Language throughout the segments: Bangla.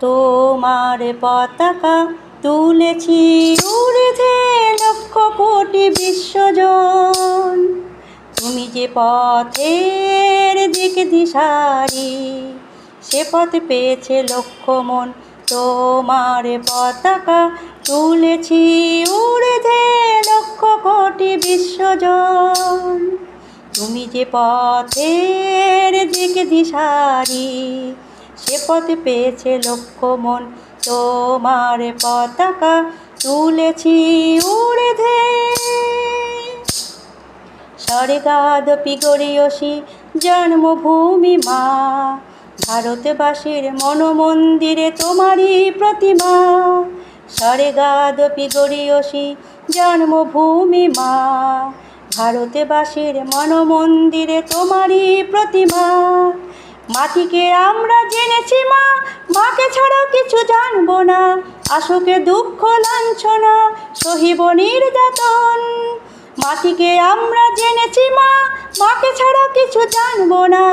তোমার পতাকা তুলেছি উড়েছে লক্ষ কোটি বিশ্বজন। তুমি যে পথের দিক দিশারি, সে পথ পেয়েছে লক্ষ মন তোমার পতাকা তুলেছি উড়েছে লক্ষ কোটি বিশ্বজন। তুমি যে পথের দিক দিশারি পথ পেয়েছে লক্ষ মন তোমার পতাকা তুলেছি উড়েছে স্বর্গাদপি গড়িয়সী জন্মভূমি মা। ভারতবাসীর মনমন্দিরে তোমারই প্রতিমা। স্বর্গাদপি গড়িয়সী জন্মভূমি মা। ভারতবাসীর মনমন্দিরে তোমারই প্রতিমা। মাটিকে আমরা জেনেছি মা, মাকে ছাড়া কিছু জানব না। আসুকে দুঃখ লাঞ্ছনা, সহিব নির্যাতন। মাটিকে আমরা জেনেছি মা, মাকে ছাড়া কিছু জানব না।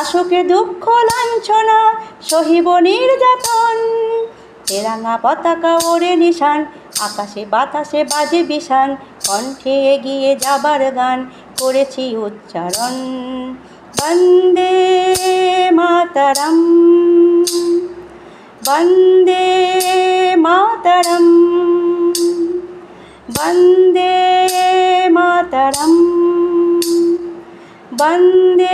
আসুকে দুঃখ লাঞ্ছনা, সহিব নির্যাতন। তেরাঙা পতাকা ওরে নিশান, আকাশে বাতাসে বাজে বিশান কণ্ঠে এগিয়ে যাবার গান করেছি উচ্চারণ। বন্দে মাতারাম বন্দে মাতারাম বন্দে মাতারাম বন্দে